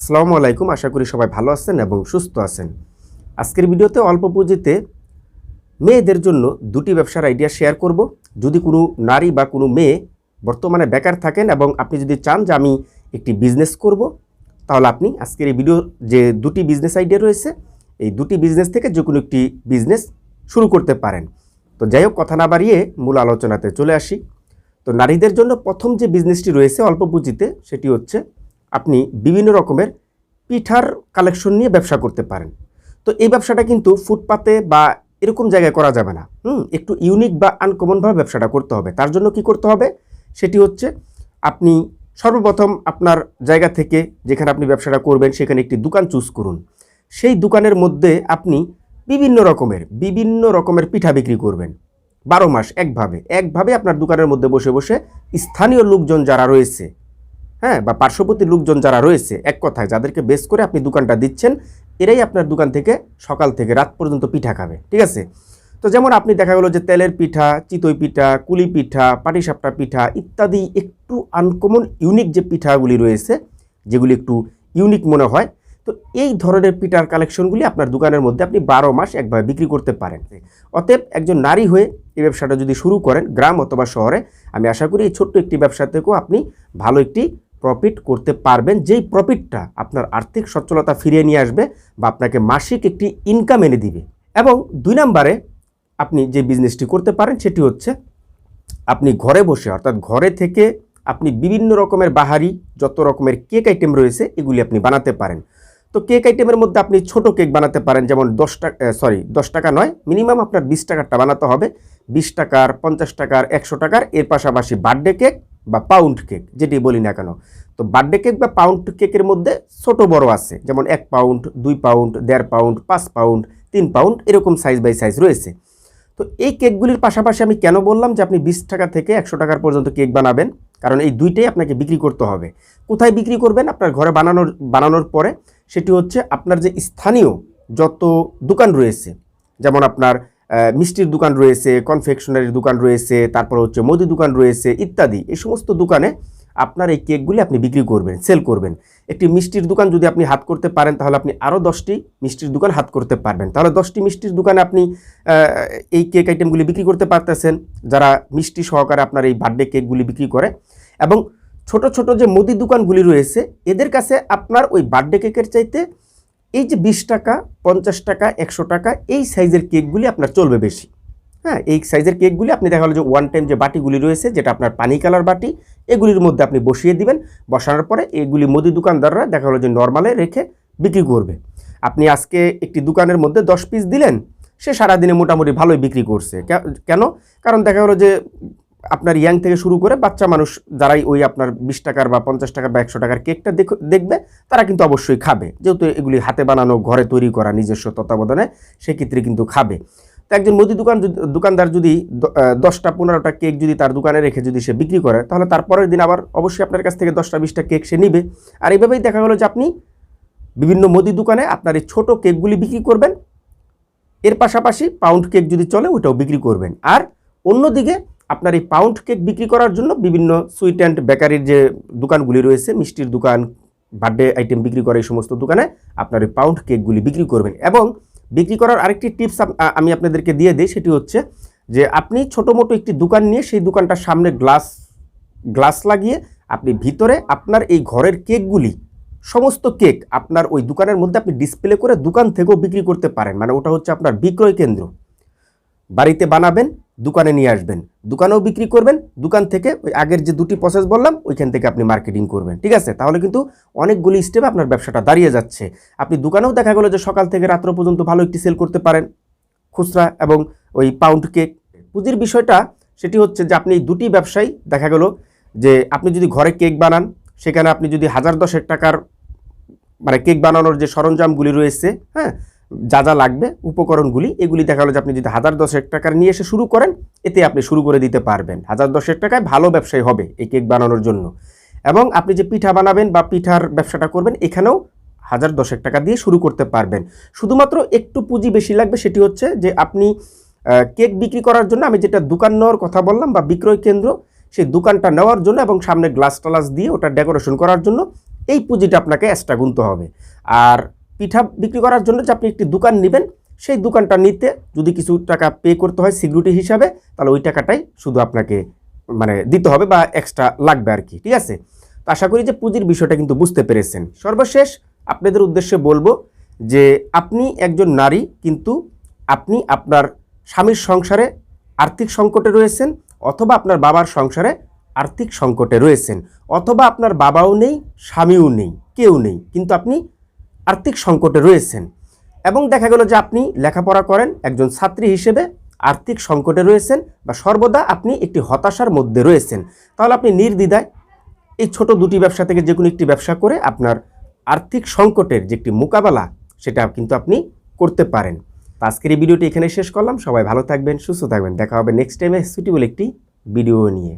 আসসালামু আলাইকুম। আশা করি সবাই ভালো আছেন এবং সুস্থ আছেন। আজকের ভিডিওতে অল্প পুঁজিতে মেয়েদের জন্য দুটি ব্যবসার আইডিয়া শেয়ার করব। যদি কোনো নারী বা কোনো মেয়ে বর্তমানে বেকার থাকেন এবং আপনি যদি চান যে আমি একটি বিজনেস করব, তাহলে আপনি আজকের এই ভিডিও যে দুটি বিজনেস আইডিয়া রয়েছে, এই দুটি বিজনেস থেকে যে কোনো একটি বিজনেস শুরু করতে পারেন। তো যাই হোক, কথা না বাড়িয়ে মূল আলোচনাতে চলে আসি। তো নারীদের জন্য প্রথম যে বিজনেসটি রয়েছে অল্প পুঁজিতে, সেটি হচ্ছে আপনি বিভিন্ন রকমের পিঠার কালেকশন নিয়ে ব্যবসা করতে পারেন। তো এই ব্যবসাটা কিন্তু ফুটপাতে বা এরকম জায়গায় করা যাবে না। হুম, একটু ইউনিক বা আনকমনভাবে ব্যবসাটা করতে হবে। তার জন্য কি করতে হবে? সেটি হচ্ছে আপনি সর্বপ্রথম আপনার জায়গা থেকে যেখানে আপনি ব্যবসাটা করবেন, সেখানে একটি দোকান চুজ করুন। সেই দোকানের মধ্যে আপনি বিভিন্ন রকমের বিভিন্ন রকমের পিঠা বিক্রি করবেন। বারো মাস একভাবে। একভাবে আপনার দোকানের মধ্যে বসে বসে স্থানীয় লোকজন যারা রয়েছে হ্যাঁ বা পার্শ্ববর্তী লোকজন যারা রয়েছে, এক কথায় যাদেরকে বেস করে আপনি দোকানটা দিচ্ছেন, এরাই আপনার দোকান থেকে সকাল থেকে রাত পর্যন্ত পিঠা খাবে, ঠিক আছে? তো যেমন আপনি দেখা গেলো যে তেলের পিঠা, চিতই পিঠা, কুলি পিঠা, পাটিসাপটা পিঠা ইত্যাদি একটু আনকমন ইউনিক যে পিঠাগুলি রয়েছে, যেগুলি একটু ইউনিক মনে হয়, তো এই ধরনের পিঠার কালেকশনগুলি আপনার দোকানের মধ্যে আপনি বারো মাস একভাবে বিক্রি করতে পারেন। অতএব একজন নারী হয়ে এই ব্যবসাটা যদি শুরু করেন, গ্রাম অথবা শহরে, আমি আশা করি এই ছোট্ট একটি ব্যবসা থেকেও আপনি ভালো একটি প্রফিট করতে পারবেন, যেই প্রফিটটা আপনার আর্থিক সচ্ছলতা ফিরিয়ে নিয়ে আসবে বা আপনাকে মাসিক একটি ইনকাম এনে দিবে। এবং দুই নম্বরে আপনি যে বিজনেসটি করতে পারেন, সেটি হচ্ছে আপনি ঘরে বসে, অর্থাৎ ঘরে থেকে আপনি বিভিন্ন রকমের বাহারি, যত রকমের কেক আইটেম রয়েছে, এগুলি আপনি বানাতে পারেন। তো কেক আইটেমের মধ্যে আপনি ছোট কেক বানাতে পারেন, যেমন দশ টাকা সরি দশ টাকা নয় মিনিমাম আপনার বিশ টাকারটা বানাতে হবে। বিশ টাকার, পঞ্চাশ টাকার, একশো টাকার, এর পাশাপাশি বার্থডে কেক বা পাউন্ড কেক যেটি বলি না কেন। তো বার্থডে কেক বা পাউন্ড কেকের মধ্যে ছোট বড় আছে, যেমন এক পাউন্ড দুই পাউন্ড দেড় পাউন্ড পাঁচ পাউন্ড তিন পাউন্ড এরকম সাইজ বাই সাইজ রয়েছে। তো এই কেকগুলির পাশাপাশি আমি কেন বললাম যে আপনি বিশ টাকা থেকে একশো টাকার পর্যন্ত কেক বানাবেন? কারণ এই দুইটাই আপনাকে বিক্রি করতে হবে। কোথায় বিক্রি করবেন? আপনার ঘরে বানানোর বানানোর পরে। সেটি হচ্ছে আপনার যে স্থানীয় যত দোকান রয়েছে, যেমন আপনার মিষ্টির দোকান রয়েছে কনফেকশনারির দোকান রয়েছে, তারপর হচ্ছে মুদি দোকান রয়েছে, ইত্যাদি, এই সমস্ত দোকানে আপনার এই কেকগুলি আপনি বিক্রি করবেন সেল করবেন। একটি মিষ্টির দোকান যদি আপনি হাত করতে পারেন, তাহলে আপনি আরও দশটি মিষ্টির দোকান হাত করতে পারবেন। তাহলে দশটি মিষ্টির দোকানে আপনি এই কেক আইটেমগুলি বিক্রি করতে পারতেছেন, যারা মিষ্টি সহকারে আপনার এই বার্থডে কেকগুলি বিক্রি করে। এবং ছোট ছোট যে মুদি দোকানগুলি রয়েছে, এদের কাছে আপনার ওই বার্থডে কেকের চাইতে এই যে বিশ টাকা, পঞ্চাশ টাকা, একশো টাকা, এই সাইজের কেকগুলি আপনার চলবে বেশি। হ্যাঁ এই সাইজের কেকগুলি আপনি দেখা গেলো যে ওয়ান টাইম যে বাটিগুলি রয়েছে, যেটা আপনার পানি কালার বাটি, এগুলির মধ্যে আপনি বসিয়ে দিবেন। বসানোর পরে এগুলি মুদি দোকানদাররা দেখা গেলো যে নর্মালে রেখে বিক্রি করবে। আপনি আজকে একটি দোকানের মধ্যে দশ পিস দিলেন, সে সারাদিনে মোটামুটি ভালোই বিক্রি করছে। কেন? কারণ দেখা গেলো যে আপনার ইয়াং থেকে শুরু করে বাচ্চা মানুষ যারাই ওই আপনার বিশ টাকার বা পঞ্চাশ টাকার বা একশো টাকার কেকটা দেখ- দেখবে, তারা কিন্তু অবশ্যই খাবে। যেহেতু এগুলি হাতে বানানো, ঘরে তৈরি করা নিজস্ব তত্ত্বাবধানে, সেক্ষেত্রে কিন্তু খাবে। তো একজন মুদি দোকান দোকানদার যদি দশটা, পনেরোটা কেক যদি তার দোকানে রেখে যদি সে বিক্রি করে, তাহলে তারপরের দিন আবার অবশ্যই আপনার কাছ থেকে দশটা, বিশটা কেক সে নিবে। আর এইভাবেই দেখা গেলো যে আপনি বিভিন্ন মুদি দোকানে আপনার এই ছোটো কেকগুলি বিক্রি করবেন। এর পাশাপাশি পাউন্ড কেক যদি চলে, ওইটাও বিক্রি করবেন। আর অন্যদিকে আপনার এই পাউন্ড কেক বিক্রি করার জন্য বিভিন্ন সুইট অ্যান্ড বেকারির যে দোকানগুলি রয়েছে, মিষ্টির দোকান বার্থডে আইটেম বিক্রি করে এই সমস্ত দোকানে আপনার এই পাউন্ড কেকগুলি বিক্রি করবেন। এবং বিক্রি করার আরেকটি টিপস আমি আপনাদেরকে দিয়ে দিই, সেটি হচ্ছে যে আপনি ছোটো মোটো একটি দোকান নিয়ে সেই দোকানটার সামনে গ্লাস গ্লাস লাগিয়ে আপনি ভিতরে আপনার এই ঘরের কেকগুলি সমস্ত কেক আপনার ওই দোকানের মধ্যে আপনি ডিসপ্লে করে দোকান থেকেও বিক্রি করতে পারেন। মানে ওটা হচ্ছে আপনার বিক্রয় কেন্দ্র। বাড়িতে বানাবেন দোকানে নিয়ে আসবেন। দোকানেও বিক্রি করবেন, দোকান থেকে ওই আগের যে দুটি প্রসেস বললাম, ওইখান থেকে আপনি মার্কেটিং করবেন, ঠিক আছে? তাহলে কিন্তু অনেকগুলি স্টেপে আপনার ব্যবসাটা দাঁড়িয়ে যাচ্ছে। আপনি দোকানেও দেখা গেলো যে সকাল থেকে রাত্র পর্যন্ত ভালো একটি সেল করতে পারেন, খুচরা এবং ওই পাউন্ড কেক পুঁজির বিষয়টা সেটি হচ্ছে যে আপনি দুটি ব্যবসায়ী, দেখা গেল যে আপনি যদি ঘরে কেক বানান, সেখানে আপনি যদি হাজার দশেক টাকার মানে কেক বানানোর যে সরঞ্জামগুলি রয়েছে হ্যাঁ? যা যা লাগবে, উপকরণগুলি, এগুলি দেখা গেলো যে আপনি যদি হাজার দশেক টাকার নিয়ে এসে শুরু করেন, এতে আপনি শুরু করে দিতে পারবেন। হাজার দশেক টাকায় ভালো ব্যবসায়ী হবে এই কেক বানানোর জন্য। এবং আপনি যে পিঠা বানাবেন বা পিঠার ব্যবসাটা করবেন, এখানেও হাজার দশেক টাকা দিয়ে শুরু করতে পারবেন। শুধুমাত্র একটু পুঁজি বেশি লাগবে সেটি হচ্ছে যে আপনি কেক বিক্রি করার জন্য আমি যেটা দোকান নেওয়ার কথা বললাম বা বিক্রয় কেন্দ্র, সেই দোকানটা নেওয়ার জন্য এবং সামনে গ্লাস টালাস দিয়ে ওটা ডেকোরেশন করার জন্য এই পুঁজিটা আপনাকে এক্সট্রা গুনতে হবে। আর পিঠা বিক্রি করার জন্য যে আপনি একটি দোকান নেবেন, সেই দোকানটা নিতে যদি কিছু টাকা পে করতে হয় সিকিউরিটি হিসাবে, তাহলে ওই টাকাটাই শুধু আপনাকে মানে দিতে হবে বা এক্সট্রা লাগবে আর কি, ঠিক আছে? তো আশা করি যে পুঁজির বিষয়টা কিন্তু বুঝতে পেরেছেন। সর্বশেষ আপনাদের উদ্দেশ্যে বলব যে আপনি একজন নারী, কিন্তু আপনি আপনার স্বামীর সংসারে আর্থিক সংকটে রয়েছেন, অথবা আপনার বাবার সংসারে আর্থিক সংকটে রয়েছেন, অথবা আপনার বাবাও নেই, স্বামীও নেই, কেউ নেই, কিন্তু আপনি আর্থিক সংকটে রয়েছেন। এবং দেখা গেল যে আপনি লেখাপড়া করেন, একজন ছাত্রী হিসেবে আর্থিক সংকটে রয়েছেন বা সর্বদা আপনি একটি হতাশার মধ্যে রয়েছেন। তাহলে আপনি নির্দ্বিধায় এই ছোট দুটি ব্যবসা থেকে যে কোনো একটি ব্যবসা করে আপনার আর্থিক সংকটের যে একটি মোকাবেলা, সেটা কিন্তু আপনি করতে পারেন। আজকের এই ভিডিওটি এখানে শেষ করলাম। সবাই ভালো থাকবেন, সুস্থ থাকবেন। দেখা হবে নেক্সট টাইমে সুইটেবল একটি ভিডিও নিয়ে।